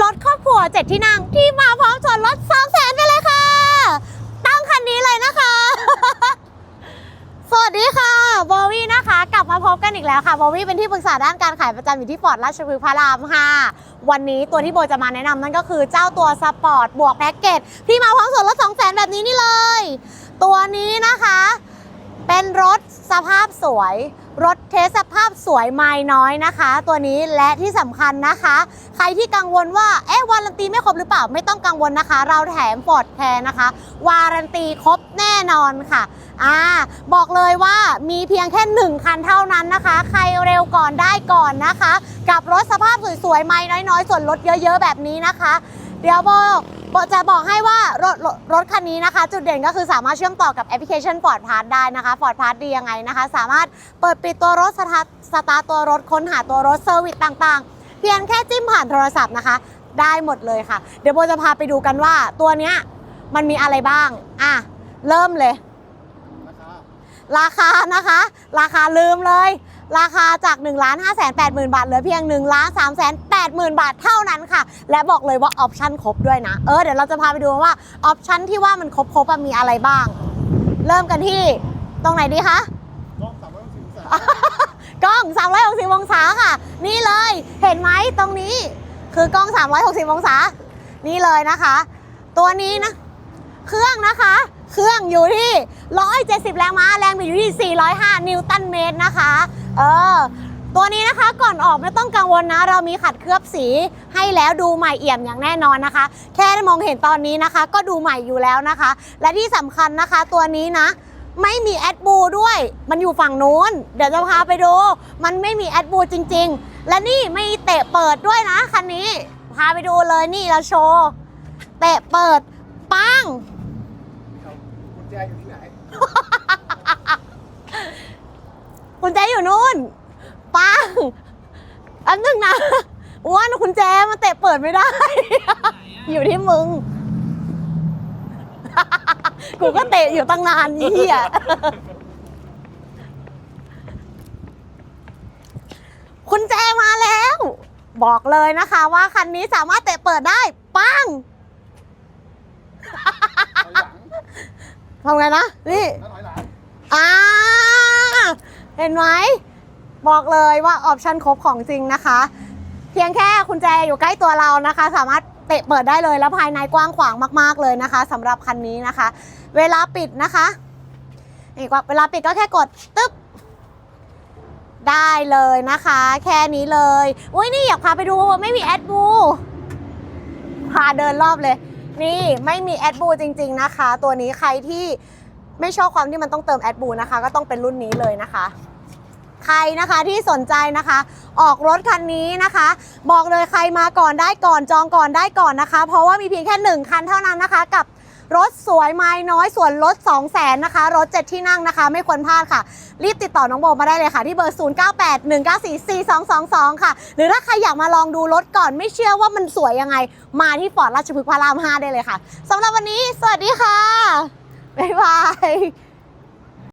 รถครอบครัวเจ็ดที่นั่งที่มาพร้อมส่วนลด2แสนไปเลยค่ะ ตั้งคันนี้เลยนะคะ สวัสดีค่ะโบวี่นะคะ กลับมาพบกันอีกแล้วค่ะโบวี่เป็นที่ปรึกษาด้านการขายประจำอยู่ที่ฟอร์ดราชพฤกษ์พระราม5วันนี้ตัวที่โบจะมาแนะนำนั่นก็คือเจ้าตัวสปอร์ตบวกแพ็กเกจที่มาพร้อมส่วนลด2แสนแบบนี้นี่เลย ตัวนี้นะคะ เป็นรถ สภาพสวย รถเทสสภาพสวยไม่น้อยนะคะ ตัวนี้และที่สำคัญนะคะ ใครที่กังวลว่าเอ๊ะวารันตีไม่ครบหรือเปล่าไม่ต้องกังวลนะคะ เราแถมฟอร์ดแคร์นะคะ วารันตีครบแน่นอนค่ะอ่าบอกเลยว่ามีเพียงแค่หนึ่งคันเท่านั้นนะคะ ใครเร็วก่อนได้ก่อนนะคะ กับรถสภาพสวยๆไม่น้อยๆ ส่วนลดเยอะ ๆ แบบนี้นะคะ เดี๋ยวบโบ จะบอกให้ว่ารถรถคันนี้นะคะ จุดเด่นก็คือสามารถเชื่อมต่อกับแอปพลิเคชัน Ford Pass ได้นะคะ Ford Pass ดียังไงนะคะ สามารถเปิดปิดตัวรถสตาร์สตาร์ตัวรถค้นหาตัวรถเซอร์วิสต่างๆ เพียงแค่จิ้มผ่านโทรศัพท์นะคะ ได้หมดเลยค่ะ เดี๋ยวโบจะพาไปดูกันว่าตัวเนี้ยมันมีอะไรบ้าง อะ เริ่มเลย ราคานะคะ ราคาลืมเลย ราคาจาก1นึ่งล้านห้าแสนแปดหมื่นบาทเหลือเพียง1นึ่งล้านสามแสนแปดหมื่นบาทเท่านั้น และบอกเลยว่าออปชั่นครบด้วยนะ เออเดี๋ยวเราจะพาไปดูว่าออปชั่นที่ว่ามันครบครบๆอะมีอะไรบ้าง เริ่มกันที่ตรงไหนดีคะกล้องสามร้อยสิบองศากล้อง 360 องศาค่ะ นี่เลย เห็นไหมตรงนี้ คือกล้อง 360 องศา นี่เลยนะคะ ตัวนี้นะ เครื่องนะคะ เครื่องอยู่ที่ 170 แรงม้า แรงบิดอยู่ที่ 405 นิวตันเมตรนะคะ เออ ตัวนี้นะคะก่อนออกไม่ต้องกังวลนะ เรามีขัดเคลือบสีให้แล้วดูใหม่เอี่ยมอย่างแน่นอนนะคะ แค่ได้มองเห็นตอนนี้นะคะ ก็ดูใหม่อยู่แล้วนะคะ และที่สำคัญนะคะตัวนี้นะไม่มีแอดบูด้วย มันอยู่ฝั่งนู้น เดี๋ยวจะพาไปดู มันไม่มีแอดบูจริง ๆ และนี่ไม่มีเตะเปิดด้วยนะคันนี้ พาไปดูเลยนี่เราโชว์ เตะเปิด ปังกุญแจอยู่ที่ไหนคุณแจอยู่นู่น ปังอันนึงนะอ้วนคุณแจมันเตะเปิดไม่ได้ อยู่ที่มึง กูก็เตะอยู่ตั้งนานนี่เหี้ยคุณแจมาแล้ว บอกเลยนะคะว่าคันนี้สามารถเตะเปิดได้ ปังถอยหลังทำไงนะ นี่แล้วถอยหลังอ่า เห็นไหม บอกเลยว่าออปชันครบของจริงนะคะ เพียงแค่คุณแจอยู่ใกล้ตัวเรานะคะ สามารถเตะเปิดได้เลยแล้วภายในกว้างขวางมาก ๆเลยนะคะสำหรับคันนี้นะคะ เวลาปิดนะคะนี่ก็เวลาปิดก็แค่กดตึ๊บได้เลยนะคะ แค่นี้เลยอุ้ยนี่อยากพาไปดูไม่มีแอดบูพาเดินรอบเลย นี่ไม่มีแอดบูจริง ๆนะคะ ตัวนี้ใครที่ไม่ชอบความที่มันต้องเติมแอดบูนะคะ ก็ต้องเป็นรุ่นนี้เลยนะคะ ใครนะคะที่สนใจนะคะ ออกรถคันนี้นะคะ บอกเลยใครมาก่อนได้ก่อนจองก่อนได้ก่อนนะคะ เพราะว่ามีเพียงแค่หนึ่งคันเท่านั้นนะคะกับรถสวยไม้น้อยส่วนลด 2 0 0แสนนะคะ รถ 7 ที่นั่งนะคะ ไม่ควรพลาดค่ะ รีบติดต่อน้องโบมาได้เลยค่ะ ที่เบอร์ 0981944222 ค่ะ หรือถ้าใครอยากมาลองดูรถก่อนไม่เชื่อว่ามันสวยยังไง มาที่ฟอร์ดราชพฤกษ์พระราม 5 ได้เลยค่ะสำหรับวันนี้ สวัสดีค่ะ บ๊ายบาย